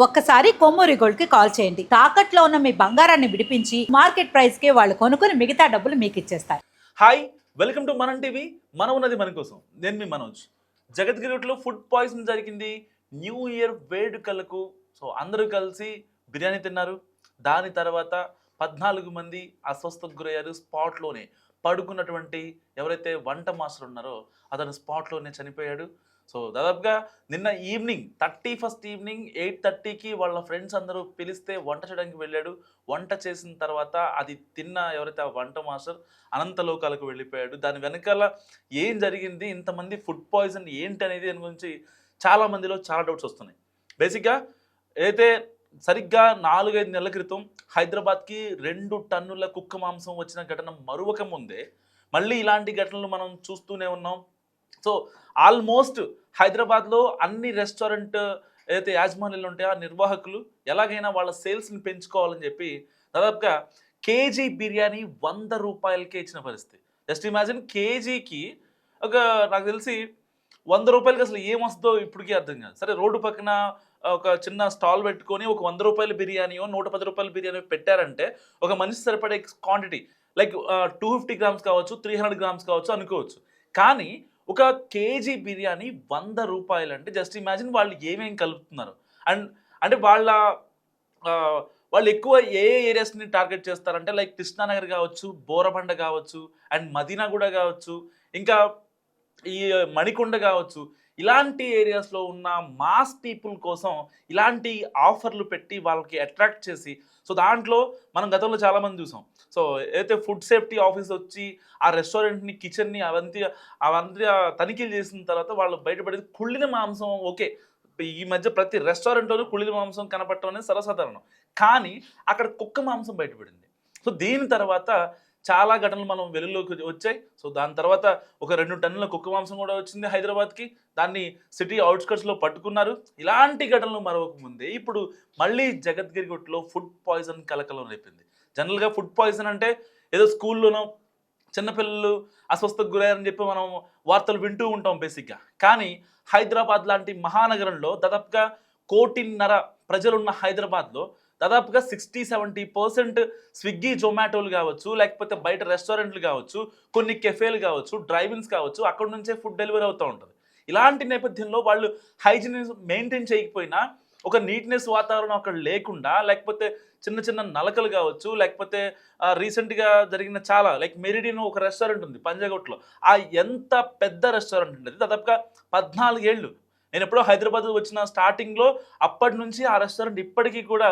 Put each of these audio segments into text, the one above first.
ఒక్కసారి కొమ్మూరి గోల్డ్కి కాల్ చేయండి. తాకట్లో ఉన్న మీ బంగారాన్ని విడిపించి మార్కెట్ ప్రైస్కి వాళ్ళు కొనుక్కుని మిగతా డబ్బులు మీకు ఇచ్చేస్తారు. Hi welcome to Manam TV. మనం ఉన్నది మన కోసం. నేను మీ మనోజ్. జగద్గిరిలో ఫుడ్ పాయిజన్ జరిగింది. న్యూ ఇయర్ వేడుకలకు. సో అందరూ కలిసి బిర్యానీ తిన్నారు. దాని తర్వాత పద్నాలుగు మంది అస్వస్థకు గురయ్యారు. స్పాట్లోనే పడుకున్నటువంటి ఎవరైతే వంట మాస్టర్ ఉన్నారో అతను స్పాట్లోనే చనిపోయాడు. సో దాదాపుగా నిన్న evening thirty first evening eight థర్టీకి వాళ్ళ ఫ్రెండ్స్ అందరూ పిలిస్తే వంట చేయడానికి వెళ్ళాడు. వంట చేసిన తర్వాత అది తిన్న ఎవరైతే ఆ వంట మాస్టర్ అనంత లోకాలకు వెళ్ళిపోయాడు. దాని వెనకాల ఏం జరిగింది ఇంతమంది ఫుడ్ పాయిజన్ ఏంటి అనేది దాని గురించి చాలా మందిలో చాలా డౌట్స్ వస్తున్నాయి. బేసిక్గా అయితే సరిగ్గా నాలుగైదు నెలల క్రితం హైదరాబాద్కి రెండు టన్నుల కుక్క మాంసం వచ్చిన ఘటన మరువక ముందే మళ్ళీ ఇలాంటి ఘటనలు మనం చూస్తూనే ఉన్నాం. సో ఆల్మోస్ట్ హైదరాబాద్లో అన్ని రెస్టారెంట్ ఏదైతే యాజమాన్యాలు ఉంటాయో ఆ నిర్వాహకులు ఎలాగైనా వాళ్ళ సేల్స్ని పెంచుకోవాలని చెప్పి దాదాపుగా కేజీ బిర్యానీ వంద రూపాయలకే ఇచ్చిన పరిస్థితి. జస్ట్ ఇమాజిన్ కేజీకి ఒక నాకు తెలిసి వంద రూపాయలకి అసలు ఏమొస్తుందో ఇప్పటికీ అర్థం కాదు. సరే రోడ్డు పక్కన ఒక చిన్న స్టాల్ పెట్టుకొని ఒక వంద రూపాయల బిర్యానీయో నూట పది రూపాయల బిర్యానీ పెట్టారంటే ఒక మనిషి సరిపడే quantity like two fifty grams కావచ్చు త్రీ హండ్రెడ్ గ్రామ్స్ కావచ్చు అనుకోవచ్చు. కానీ ఒక కేజీ బిర్యానీ వంద రూపాయలు అంటే జస్ట్ ఇమాజిన్ వాళ్ళు ఏమేం కలుపుతున్నారు. అండ్ అంటే వాళ్ళ వాళ్ళు ఎక్కువ ఏ ఏ ఏరియాస్ని టార్గెట్ చేస్తారంటే లైక్ కృష్ణానగర్ కావచ్చు బోరబండ కావచ్చు అండ్ మదీనాగూడ కావచ్చు ఇంకా ఈ మణికొండ కావచ్చు ఇలాంటి ఏరియాస్లో ఉన్న మాస్ పీపుల్ కోసం ఇలాంటి ఆఫర్లు పెట్టి వాళ్ళకి అట్రాక్ట్ చేసి సో దాంట్లో మనం గతంలో చాలామంది చూసాం. సో ఏదైతే ఫుడ్ సేఫ్టీ ఆఫీస్ వచ్చి ఆ రెస్టారెంట్ని కిచెన్ని అవంతి అవంతి తనిఖీలు చేసిన తర్వాత వాళ్ళు బయటపడేది కుళ్ళిన మాంసం ఓకే. ఈ మధ్య ప్రతి రెస్టారెంట్లోనూ కుళ్ళిన మాంసం కనపడటం అనేది సర్వసాధారణం. కానీ అక్కడ కుక్క మాంసం బయటపడింది. సో దీని తర్వాత చాలా ఘటనలు మనం వెలుగులోకి వచ్చాయి. సో దాని తర్వాత ఒక రెండు టన్నుల కుక్క మాంసం కూడా వచ్చింది హైదరాబాద్కి. దాన్ని సిటీ అవుట్స్కట్స్లో పట్టుకున్నారు. ఇలాంటి ఘటనలు మరొక ముందే. ఇప్పుడు మళ్ళీ జగద్గిరి గుట్టలో ఫుడ్ పాయిజన్ కలకలం రేపింది. జనరల్గా ఫుడ్ పాయిజన్ అంటే ఏదో స్కూల్లోనో చిన్నపిల్లలు అస్వస్థకు గురయ్యారని చెప్పి మనం వార్తలు వింటూ ఉంటాం బేసిక్గా. కానీ హైదరాబాద్ లాంటి మహానగరంలో దాదాపుగా కోటిన్నర ప్రజలున్న హైదరాబాద్లో దాదాపుగా సిక్స్టీ సెవెంటీ పర్సెంట్ స్విగ్గీ జొమాటోలు కావచ్చు లేకపోతే బయట రెస్టారెంట్లు కావచ్చు కొన్ని కెఫేలు కావచ్చు డ్రైవింగ్స్ కావచ్చు అక్కడ నుంచే ఫుడ్ డెలివరీ అవుతూ ఉంటుంది. ఇలాంటి నేపథ్యంలో వాళ్ళు హైజీన్ మెయింటైన్ చేయకపోయినా ఒక నీట్నెస్ వాతావరణం అక్కడ లేకుండా లేకపోతే చిన్న చిన్న నలకలు కావచ్చు లేకపోతే రీసెంట్గా జరిగిన చాలా లైక్ మెరిడిన్ ఒక రెస్టారెంట్ ఉంది పంజాగుట్లో. ఆ ఎంత పెద్ద రెస్టారెంట్ ఉంటుంది దాదాపుగా పద్నాలుగేళ్ళు. నేను ఎప్పుడో హైదరాబాద్ వచ్చిన స్టార్టింగ్లో అప్పటి నుంచి ఆ రెస్టారెంట్ ఇప్పటికీ కూడా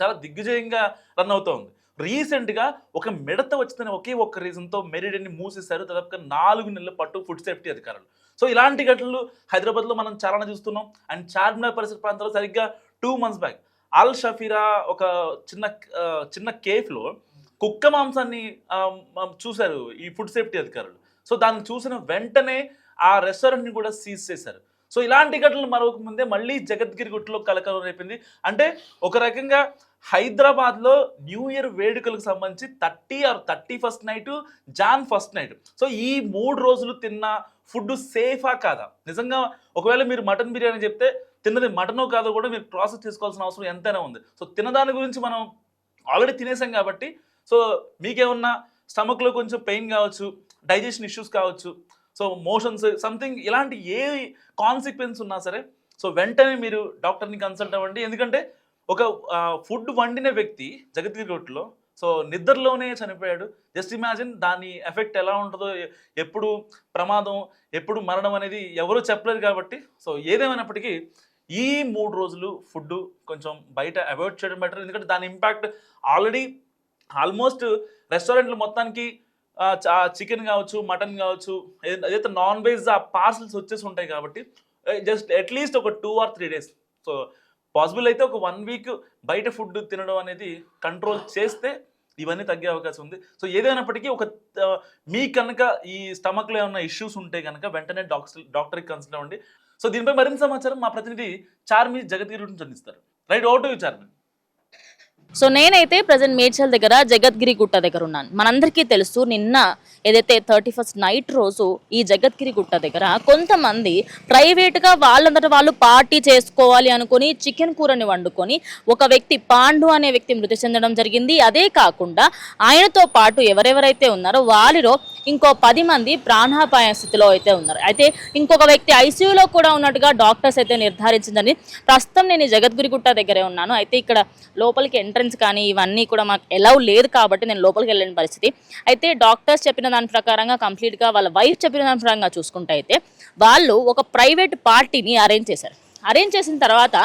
చాలా దిగ్విజయంగా రన్ అవుతూ ఉంది రీసెంట్గా ఒక మిడత వచ్చిన ఒకే ఒక్క రీజన్తో మెరిడెన్ని మూసేశారు. దాదాపుగా నాలుగు నెలల పట్టు ఫుడ్ సేఫ్టీ అధికారులు. సో ఇలాంటి ఘటనలు హైదరాబాద్లో మనం చాలానే చూస్తున్నాం. అండ్ చార్మినార్ పరిసర ప్రాంతాల్లో సరిగ్గా two months back Al Shafira ఒక చిన్న చిన్న కేఫ్లో కుక్క మాంసాన్ని చూశారు ఈ ఫుడ్ సేఫ్టీ అధికారులు. సో దాన్ని చూసిన వెంటనే ఆ రెస్టారెంట్ని కూడా సీజ్ చేశారు. సో ఇలాంటి ఘటనలు మరొక ముందే మళ్ళీ జగద్గిరి గుట్లో కలకలం రేపింది. అంటే ఒక రకంగా హైదరాబాద్లో న్యూ ఇయర్ వేడుకలకు సంబంధించి thirty or thirty first night Jan first night. So ఈ మూడు రోజులు తిన్న ఫుడ్ సేఫా కాదా? నిజంగా ఒకవేళ మీరు మటన్ బిర్యానీ చెప్తే తిన్నది మటనో కాదో కూడా మీరు ప్రాసెస్ చేసుకోవాల్సిన అవసరం ఎంతైనా ఉంది. సో తినదాని గురించి మనం ఆల్రెడీ తినేసాం కాబట్టి సో మీకేమన్నా స్టమక్లో కొంచెం పెయిన్ కావచ్చు డైజెషన్ ఇష్యూస్ కావచ్చు సో మోషన్స్ సంథింగ్ ఇలాంటి ఏ కాన్సిక్వెన్స్ ఉన్నా సరే సో వెంటనే మీరు డాక్టర్ని కన్సల్ట్ అవ్వండి. ఎందుకంటే ఒక ఫుడ్ వండిన వ్యక్తి జగద్గిరి సో నిద్రలోనే చనిపోయాడు. జస్ట్ ఇమాజిన్ దాని ఎఫెక్ట్ ఎలా ఉంటుందో ఎప్పుడు ప్రమాదం ఎప్పుడు మరణం అనేది ఎవరు చెప్పలేరు కాబట్టి సో ఏదేమైనప్పటికీ ఈ మూడు రోజులు ఫుడ్ కొంచెం బయట అవాయిడ్ చేయడం బెటర్. ఎందుకంటే దాని ఇంపాక్ట్ ఆల్రెడీ ఆల్మోస్ట్ రెస్టారెంట్లు మొత్తానికి చికెన్ కావచ్చు మటన్ కావచ్చు ఏదైతే- నాన్ వెజ్ ఆ పార్సల్స్ వచ్చేసి ఉంటాయి కాబట్టి జస్ట్ అట్లీస్ట్ ఒక two or three days. So possible అయితే ఒక వన్ వీక్ బయట ఫుడ్ తినడం అనేది కంట్రోల్ చేస్తే ఇవన్నీ తగ్గే అవకాశం ఉంది. సో ఏదైనప్పటికీ ఒక మీ కనుక ఈ స్టమక్లో ఏమైనా ఇష్యూస్ ఉంటే కనుక వెంటనే డాక్టర్ డాక్టర్కి కన్సల్ట్ అవ్వండి. సో దీనిపై మరింత సమాచారం మా ప్రతినిధి చార్మి జగద్గిరి నుంచి అందిస్తారు. Right vote Charmi. సో నేనైతే ప్రజెంట్ మేడ్చల్ దగ్గర జగద్గిరి గుట్ట దగ్గర ఉన్నాను. మనందరికీ తెలుసు నిన్న ఏదైతే థర్టీ ఫస్ట్ నైట్ రోజు ఈ జగద్గిరి గుట్ట దగ్గర కొంతమంది ప్రైవేట్గా వాళ్ళంతట వాళ్ళు పార్టీ చేసుకోవాలి అనుకుని చికెన్ కూరని వండుకొని ఒక వ్యక్తి పాండు అనే వ్యక్తి మృతి చెందడం జరిగింది. అదే కాకుండా ఆయనతో పాటు ఎవరెవరైతే ఉన్నారో వారిలో ఇంకో పది మంది ప్రాణాపాయ స్థితిలో అయితే ఉన్నారు. అయితే ఇంకొక వ్యక్తి ఐసీయూలో కూడా ఉన్నట్టుగా డాక్టర్స్ అయితే నిర్ధారించిందని ప్రస్తుతం నేను ఈ జగద్గిరి గుట్ట దగ్గరే ఉన్నాను. అయితే ఇక్కడ లోపలికి ఎంట్రన్స్ కానీ ఇవన్నీ కూడా మాకు ఎలా లేదు కాబట్టి నేను లోపలికి వెళ్ళిన పరిస్థితి. అయితే డాక్టర్స్ చెప్పిన దాని ప్రకారంగా కంప్లీట్గా వాళ్ళ వైఫ్ చెప్పిన దాని ప్రకారంగా చూసుకుంటే అయితే వాళ్ళు ఒక ప్రైవేట్ పార్టీని అరేంజ్ చేశారు. అరేంజ్ చేసిన తర్వాత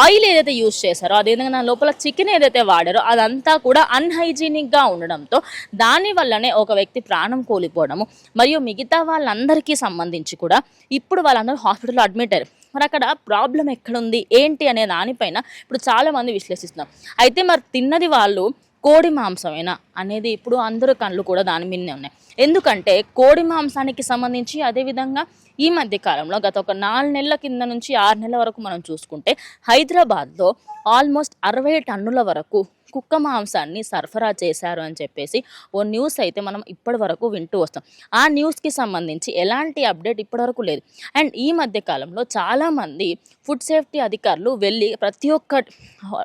ఆయిల్ ఏదైతే యూజ్ చేశారో అదేవిధంగా నా లోపల చికెన్ ఏదైతే వాడారో అదంతా కూడా అన్హైజీనిక్గా ఉండడంతో దానివల్లనే ఒక వ్యక్తి ప్రాణం కోల్పోవడము మరియు మిగతా వాళ్ళందరికీ సంబంధించి కూడా ఇప్పుడు వాళ్ళందరూ హాస్పిటల్లో అడ్మిట్ అయ్యారు. మరి అక్కడ ప్రాబ్లం ఎక్కడుంది? ఏంటి అనే దానిపైన ఇప్పుడు చాలామంది విశ్లేషిస్తున్నారు. అయితే మరి తిన్నది వాళ్ళు కోడి మాంసమేనా? అనేది ఇప్పుడు అందరూ కళ్ళు కూడా దాని మీదనే ఉన్నాయి. ఎందుకంటే కోడి మాంసానికి సంబంధించి అదేవిధంగా ఈ మధ్య కాలంలో గత ఒక నాలుగు నెలల కింద నుంచి ఆరు నెలల వరకు మనం చూసుకుంటే హైదరాబాద్లో ఆల్మోస్ట్ అరవై టన్నుల వరకు కుక్క మాంసాన్ని సరఫరా చేశారు అని చెప్పేసి ఓ న్యూస్ అయితే మనం ఇప్పటి వరకు వింటూ వస్తాం. ఆ న్యూస్కి సంబంధించి ఎలాంటి అప్డేట్ ఇప్పటివరకు లేదు. అండ్ ఈ మధ్య కాలంలో చాలామంది ఫుడ్ సేఫ్టీ అధికారులు వెళ్ళి ప్రతి ఒక్క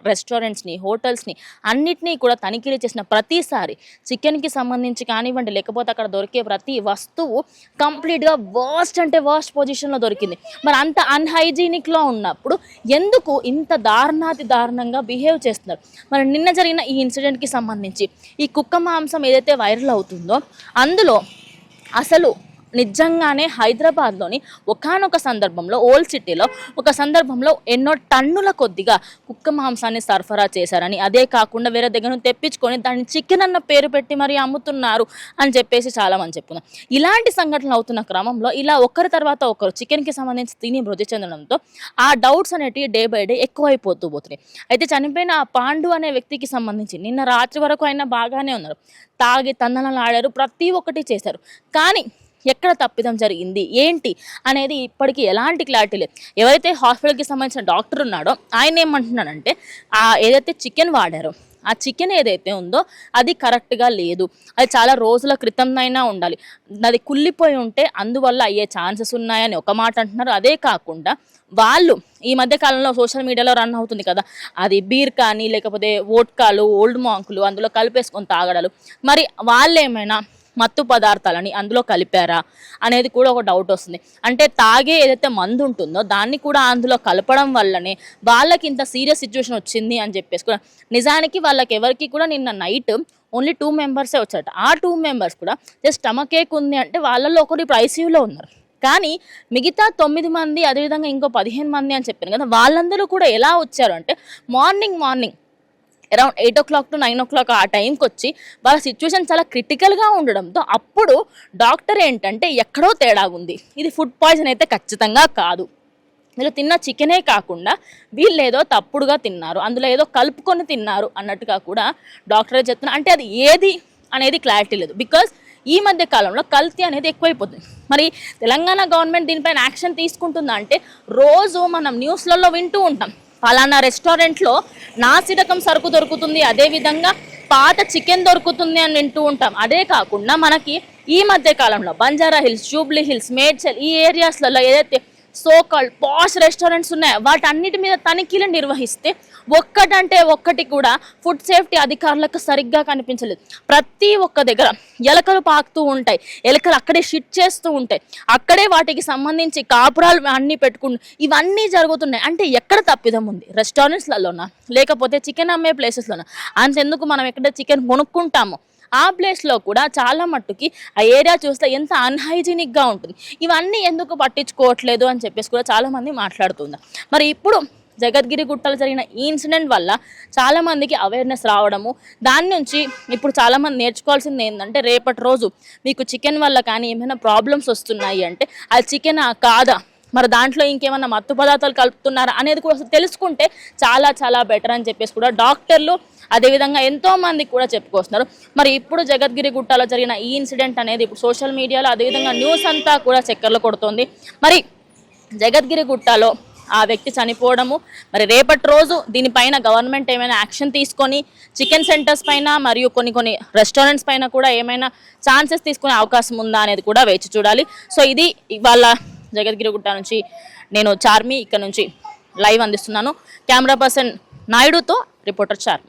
రెస్టారెంట్స్ని హోటల్స్ని అన్నిటినీ కూడా తనిఖీలు చేసిన ప్రతిసారి చికెన్కి సంబంధించి కానివ్వండి లేకపోతే అక్కడ దొరికే ప్రతి వస్తువు కంప్లీట్గా వర్స్ట్ అంటే వర్స్ట్ పొజిషన్లో దొరికింది. మరి అంత అన్హైజీనిక్లో ఉన్నప్పుడు ఎందుకు ఇంత దారుణాతి దారుణంగా బిహేవ్ చేస్తున్నారు? మరి నిన్న జరిగిన ఈ ఇన్సిడెంట్కి సంబంధించి ఈ కుక్క మాంసం ఏదైతే వైరల్ అవుతుందో అందులో అసలు నిజంగానే హైదరాబాద్లోని ఒకానొక సందర్భంలో ఓల్డ్ సిటీలో ఒక సందర్భంలో ఎన్నో టన్నుల కొద్దిగా కుక్క మాంసాన్ని సరఫరా చేశారని అదే కాకుండా వేరే దగ్గర తెప్పించుకొని దాన్ని చికెన్ అన్న పేరు పెట్టి మరి అమ్ముతున్నారు అని చెప్పేసి చాలామంది చెప్పుకున్నారు ఇలాంటి సంఘటనలు అవుతున్న క్రమంలో ఇలా ఒకరి తర్వాత ఒకరు చికెన్కి సంబంధించి తిని మృతి చెందడంతో ఆ డౌట్స్ అనేటివి డే బై డే ఎక్కువైపోతూ పోతున్నాయి. అయితే చనిపోయిన ఆ పాండు అనే వ్యక్తికి సంబంధించి నిన్న రాత్రి వరకు అయినా బాగానే ఉన్నారు. తాగి తందనలు ఆడారు ప్రతి ఒక్కటి చేశారు. కానీ ఎక్కడ తప్పిదం జరిగింది? ఏంటి? అనేది ఇప్పటికీ ఎలాంటి క్లారిటీ లేదు. ఎవరైతే హాస్పిటల్కి సంబంధించిన డాక్టర్ ఉన్నాడో ఆయన ఏమంటున్నాడంటే ఆ ఏదైతే చికెన్ వాడారో ఆ చికెన్ ఏదైతే ఉందో అది కరెక్ట్గా లేదు. అది చాలా రోజుల క్రితం అయినా ఉండాలి. అది కుళ్ళిపోయి ఉంటే అందువల్ల అయ్యే ఛాన్సెస్ ఉన్నాయని ఒక మాట అంటున్నారు. అదే కాకుండా వాళ్ళు ఈ మధ్య కాలంలో సోషల్ మీడియాలో రన్ అవుతుంది కదా అది బీర్ కానీ లేకపోతే ఓట్కాలు ఓల్డ్ మాంకులు అందులో కలిపేసుకొని తాగడాలు. మరి వాళ్ళు ఏమైనా మత్తు పదార్థాలని అందులో కలిపారా అనేది కూడా ఒక డౌట్ వస్తుంది. అంటే తాగే ఏదైతే మందు ఉంటుందో దాన్ని కూడా అందులో కలపడం వల్లనే వాళ్ళకి ఇంత సీరియస్ సిచ్యువేషన్ వచ్చింది అని చెప్పేసి కూడా నిజానికి వాళ్ళకి ఎవరికి కూడా నిన్న నైట్ ఓన్లీ టూ మెంబర్సే వచ్చారట. ఆ టూ మెంబర్స్ కూడా జస్ట్ స్టమక్ ఏక్ ఉంది అంటే వాళ్ళల్లో ఒకరు ఇప్పుడు ఐసీయూలో ఉన్నారు. కానీ మిగతా తొమ్మిది మంది అదేవిధంగా ఇంకో పదిహేను మంది అని చెప్పాను కదా వాళ్ళందరూ కూడా ఎలా వచ్చారు అంటే morning morning around eight o'clock to nine o'clock ఆ టైంకి వచ్చి వాళ్ళ సిచ్యువేషన్ చాలా క్రిటికల్గా ఉండడంతో అప్పుడు డాక్టర్ ఏంటంటే ఎక్కడో తేడా ఉంది. ఇది ఫుడ్ పాయిజన్ అయితే ఖచ్చితంగా కాదు. వీళ్ళు తిన్న చికెనే కాకుండా వీళ్ళు ఏదో తప్పుడుగా తిన్నారు. అందులో ఏదో కలుపుకొని తిన్నారు అన్నట్టుగా కూడా డాక్టరే చెప్తున్నారు. అంటే అది ఏది అనేది క్లారిటీ లేదు. బికాజ్ ఈ మధ్య కాలంలో కల్తీ అనేది ఎక్కువైపోతుంది. మరి తెలంగాణ గవర్నమెంట్ దీనిపైన యాక్షన్ తీసుకుంటుందా అంటే రోజు మనం న్యూస్లలో వింటూ ఉంటాం. ఫలానా రెస్టారెంట్లో నాసిరకం సరుకు దొరుకుతుంది అదేవిధంగా పాత చికెన్ దొరుకుతుంది అని వింటూ ఉంటాం. అదే కాకుండా మనకి ఈ మధ్య కాలంలో Banjara Hills Jubilee Hills Medchal ఈ ఏరియాస్లలో ఏదైతే సోకల్ పాష్ రెస్టారెంట్స్ ఉన్నాయి. వాటన్నిటి మీద తనిఖీలు నిర్వహిస్తే ఒక్కటంటే ఒక్కటి కూడా ఫుడ్ సేఫ్టీ అధికారులకు సరిగ్గా కనిపించలేదు. ప్రతి ఒక్క దగ్గర ఎలకలు పాకుతూ ఉంటాయి. ఎలకలు అక్కడే షిట్ చేస్తూ ఉంటాయి. అక్కడే వాటికి సంబంధించి కాపురాలు అన్నీ పెట్టుకుంటూ ఇవన్నీ జరుగుతున్నాయి. అంటే ఎక్కడ తప్పిదం ఉంది? రెస్టారెంట్స్లలోనా? లేకపోతే చికెన్ అమ్మే ప్లేసెస్లోనా? అంతెందుకు మనం ఎక్కడ చికెన్ కొనుక్కుంటామో? ఆ ప్లేస్లో కూడా చాలా మట్టుకి ఆ ఏరియా చూస్తే ఎంత అన్హైజీనిక్గా ఉంటుంది. ఇవన్నీ ఎందుకు పట్టించుకోవట్లేదు అని చెప్పేసి కూడా చాలామంది మాట్లాడుతున్నారు మరి ఇప్పుడు జగద్గిరి గుట్టలో జరిగిన ఈ ఇన్సిడెంట్ వల్ల చాలామందికి అవేర్నెస్ రావడము దాని నుంచి ఇప్పుడు చాలామంది నేర్చుకోవాల్సింది ఏంటంటే రేపటి రోజు మీకు చికెన్ వల్ల కానీ ఏమైనా ప్రాబ్లమ్స్ వస్తున్నాయి అంటే అది చికెన్ కాదా? మరి దాంట్లో ఇంకేమైనా మత్తు పదార్థాలు కలుపుతున్నారా అనేది కూడా తెలుసుకుంటే చాలా చాలా బెటర్ అని చెప్పేసి కూడా డాక్టర్లు అదేవిధంగా ఎంతో మంది కూడా చెప్పుకొస్తున్నారు. మరి ఇప్పుడు జగద్గిరి గుట్టలో జరిగిన ఈ ఇన్సిడెంట్ అనేది ఇప్పుడు సోషల్ మీడియాలో అదేవిధంగా న్యూస్ అంతా కూడా చక్కర్లు కొడుతుంది. మరి జగద్గిరి గుట్టలో ఆ వ్యక్తి చనిపోవడము మరి రేపటి రోజు దీనిపైన గవర్నమెంట్ ఏమైనా యాక్షన్ తీసుకొని చికెన్ సెంటర్స్ పైన మరియు కొన్ని కొన్ని రెస్టారెంట్స్ పైన కూడా ఏమైనా ఛాన్సెస్ తీసుకునే అవకాశం ఉందా అనేది కూడా వేచి చూడాలి. సో ఇది ఇవాళ జగద్గిరిగుట్ట నుంచి నేను చార్మి ఇక్కడ నుంచి లైవ్ అందిస్తున్నాను. కెమెరా పర్సన్ నాయుడుతో రిపోర్టర్ చార్మి.